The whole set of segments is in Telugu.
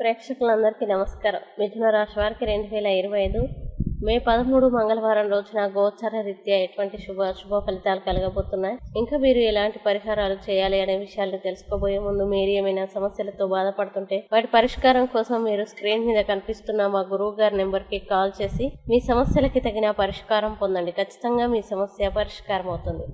ప్రేక్షకులందరికీ నమస్కారం. మిథున రాశి వారికి రెండు వేల ఇరవై ఐదు మే పదమూడు మంగళవారం రోజున గోచర రీత్యా ఎటువంటి శుభ శుభ ఫలితాలు కలగబోతున్నాయి? ఇంకా మీరు ఎలాంటి పరిహారాలు చేయాలి అనే విషయాలు తెలుసుకోబోయే ముందు మీరు ఏమైనా సమస్యలతో బాధపడుతుంటే వాటి పరిష్కారం కోసం మీరు స్క్రీన్ మీద కనిపిస్తున్న మా గురువు గారి నెంబర్కి కాల్ చేసి మీ సమస్యలకి తగిన పరిష్కారం పొందండి. ఖచ్చితంగా మీ సమస్య పరిష్కారం అవుతుంది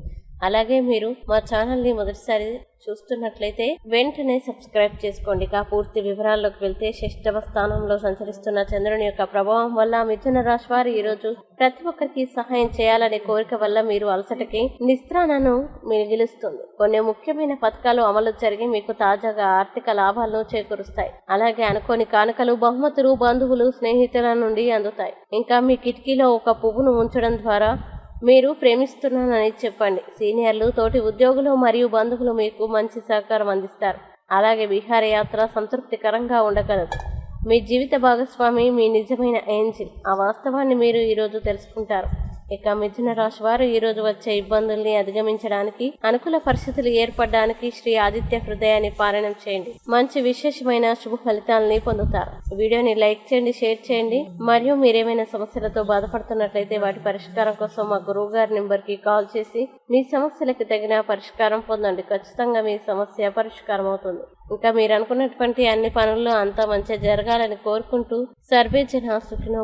అలాగే మీరు మా ఛానల్ని మొదటిసారి చూస్తున్నట్లయితే వెంటనే సబ్స్క్రైబ్ చేసుకోండి. కా పూర్తి వివరాల్లోకి వెళ్తే షష్టవ స్థానంలో సంచరిస్తున్న చంద్రుని యొక్క ప్రభావం వల్ల మిథున రాశి వారు ఈరోజు ప్రతి ఒక్కరికి సహాయం చేయాలనే కోరిక వల్ల మీరు అలసటకి నిస్త్రాణను మిగిలిస్తుంది కొన్ని ముఖ్యమైన పథకాలు అమలు జరిగి మీకు తాజాగా ఆర్థిక లాభాలను చేకూరుస్తాయి. అలాగే అనుకోని కానుకలు బహుమతులు బంధువులు స్నేహితుల నుండి అందుతాయి. ఇంకా మీ కిటికీలో ఒక పువ్వును ఉంచడం ద్వారా మీరు ప్రేమిస్తున్నానని చెప్పండి. సీనియర్లు తోటి ఉద్యోగులు మరియు బంధువులు మీకు మంచి సహకారం అందిస్తారు. అలాగే విహారయాత్ర సంతృప్తికరంగా ఉండగలదు. మీ జీవిత భాగస్వామి మీ నిజమైన ఏంజిల్. ఆ వాస్తవాన్ని మీరు ఈరోజు తెలుసుకుంటారు. ఇక మిథున రాశి వారు ఈరోజు వచ్చే ఇబ్బందుల్ని అధిగమించడానికి అనుకూల పరిస్థితులు ఏర్పడడానికి శ్రీ ఆదిత్య హృదయాన్ని పారాయణం చేయండి. మంచి విశేషమైన శుభ ఫలితాలని పొందుతారు. వీడియోని లైక్ చేయండి షేర్ చేయండి. మరియు మీరేమైనా సమస్యలతో బాధపడుతున్నట్లయితే వాటి పరిష్కారం కోసం మా గురువు గారి నెంబర్కి కాల్ చేసి మీ సమస్యలకు తగిన పరిష్కారం పొందండి. ఖచ్చితంగా మీ సమస్య పరిష్కారం అవుతుంది. ఇంకా మీరు అనుకున్నటువంటి అన్ని పనుల్లో అంతా మంచిగా జరగాలని కోరుకుంటూ సర్వే జన సుఖినో